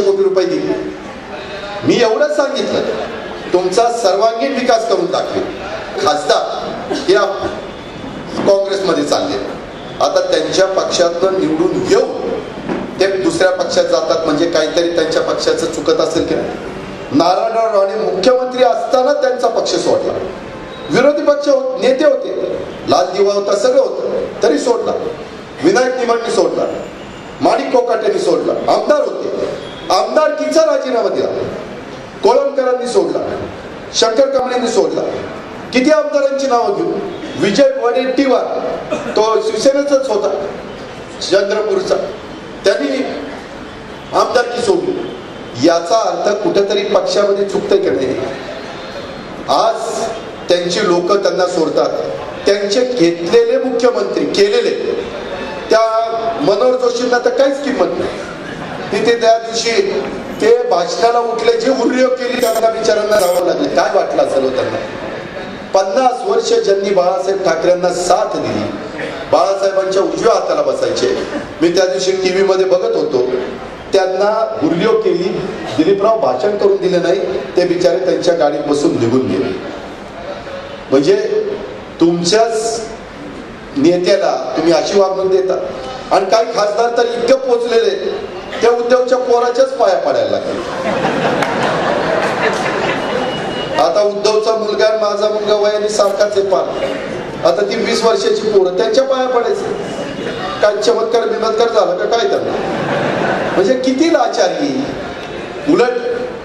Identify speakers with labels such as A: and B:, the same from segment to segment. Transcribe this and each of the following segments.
A: पाचशे कोटी रुपये दिले. मी एवढंच सांगितलं. तुमचा सर्वांगीण विकास करून दाखवेल खासदार हे काँग्रेसमध्ये चालले. आता त्यांच्या पक्षातून निवडून येऊन ते दुसऱ्या पक्षात जातात म्हणजे काहीतरी त्यांच्या पक्षाचं चुकत असेल की नाही? नारायणराव राणे मुख्यमंत्री असताना त्यांचा पक्ष सोडला. विरोधी पक्ष हो-, नेते होते. लाल दिवा होता सगळं होतं. तरी सोडला. विनायक निमणनी सोडला. माणिक कोकाटेंनी सोडला. आमदार होते राजीनामा दिला. कोळंबकरांनी सोडला. शंकर कमळेंनी सोडला. किती आमदारांची नावं घेऊ? विजय वडेट्टीवार तो शिवसेनेचाच होता. चंद्रपूरचा. त्यांनी आमदारकी सोडली. याचा अर्थ कुठेतरी पक्षामध्ये चुकतंय की नाही? आज त्यांची लोक त्यांना सोडतात. त्यांचे घेतलेले मुख्यमंत्री केलेले त्या मनोहर जोशींना तर काहीच किंमत नाही. तिथे त्या दिवशी ते भाषणाला उठले जे उल्लेख केली त्यांना विचारांना राहावं लागले. काय वाटलं असेल हो त्यांना? पन्नास वर्ष ज्यांनी बाळासाहेब ठाकरेंना साथ दिली बाळासाहेबांच्या उजव्या हाताला बसायचे. मी त्या दिवशी टीव्ही मध्ये बघत होतो. त्यांना हुर्लिओ केली दिलीपराव भाषण करून दिले नाही ते बिचारे त्यांच्या गाडीत बसून निघून गेले. म्हणजे तुमच्याच नेत्याला तुम्ही अशी वागणूक देता. आणि काही खासदार तर इतकं पोचलेले त्या उद्धवच्या पोराच्याच पाया पडायला लागले आता उद्धवचा मुलगा आणि माझा मुलगा वयाने सारखाच आहे पार. आता ती वीस वर्षाची पोरं त्यांच्या पाया पडायचं. काय चमत्कार बिमत्कार झाला का काय त्यांना म्हणजे किती लाचारी. उलट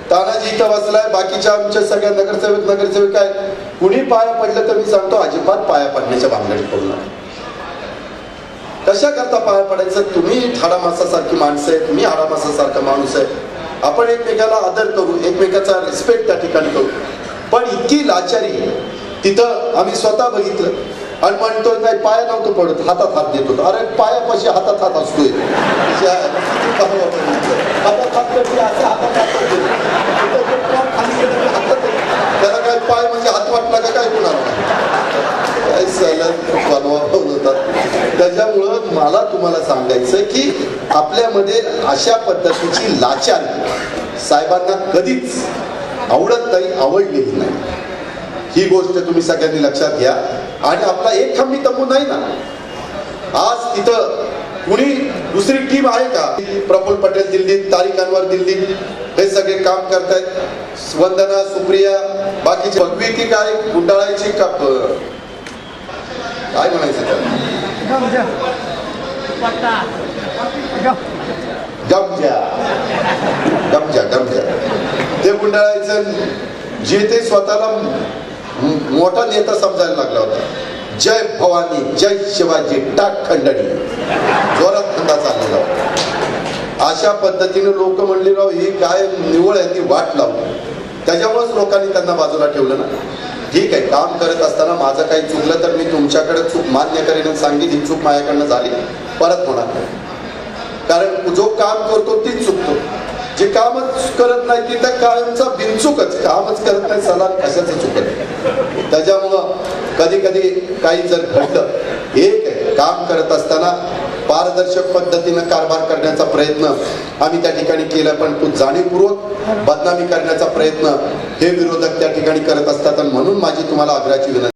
A: तानाजी इथं बसलाय बाकीच्या आमच्या सगळ्या नगरसेवक नगरसेवक काय कुणी पाया पडलं तर मी सांगतो अजिबात पाया पडण्याच्या भांगडीत पडला कशा करता पाया पडायचं? तुम्ही हाडामासासारखी माणसं आहेत मी हाडामासासारखा माणूस आहे. आपण एकमेकाला आदर करू एकमेकाचा रिस्पेक्ट त्या ठिकाणी करू. पण इतकी लाचारी तिथं आम्ही स्वतः बघितलं. आणि म्हणतोय नाही पाया नव्हतं पडत हातात हात देत होतो. अरे पायापाशी हातात हात असतोय. हातात हात असं हातात हात देतो. तिथं जे पाय खाली गेलं की हातात येतं. त्याला काय पाय म्हणजे हात वाटला का काय कुणाला काय सलग बनवा होतात त्याच्यामुळं मला तुम्हाला सांगायचं की आपल्यामध्ये अशा पद्धतीची लाचारी साहेबांना कधीच आवडत नाही आवडलेली नाही. ही गोष्ट तुम्ही सगळ्यांनी लक्षात घ्या. आणि आपला एक खंबी तंबू नाही ना? आज तिथं कुणी दुसरी टीम आहे का? प्रफुल्ल पटेल दिल्लीत तारिक अनवर दिल्लीत हे सगळे काम करतायत. वंदना सुप्रिया बाकीची भगवी की काय? गुंडाळायची का काय म्हणायचं त्याला Gamja. Gamja, Gamja. ते गुंडाळायचं जे ते स्वतःला मोठा नेता समजायला लागला होता जय भवानी जय शिवाजी टाक खंडणी जोरात खंडा चाललेला होता अशा पद्धतीने लोक म्हणले राव ही काय निवळ आहे ती वाट लावली त्याच्यामुळेच लोकांनी त्यांना बाजूला ठेवलं ना ठीक आहे काम करत असताना माझं काही चुकलं तर मी तुमच्याकडे चूक मान्य करेन सांगेन ही चूक माझ्याकडनं झाली. परत होणार नाही. कारण जो काम करतो तीच चुकतो. जे कामच करत नाही ती तर कायमचा बिनचूकच. कामच करत नाही सलाम कशाचं चुकत त्याच्यामुळं कधी कधी काही जर घडलं एक आहे काम करत असताना पारदर्शक पद्धतीनं कारभार करण्याचा प्रयत्न आम्ही त्या ठिकाणी केला पण तो जाणीवपूर्वक बदनामी करण्याचा प्रयत्न हे विरोधक त्या ठिकाणी करत असतात. आणि म्हणून माझी तुम्हाला आग्रहाची विनंती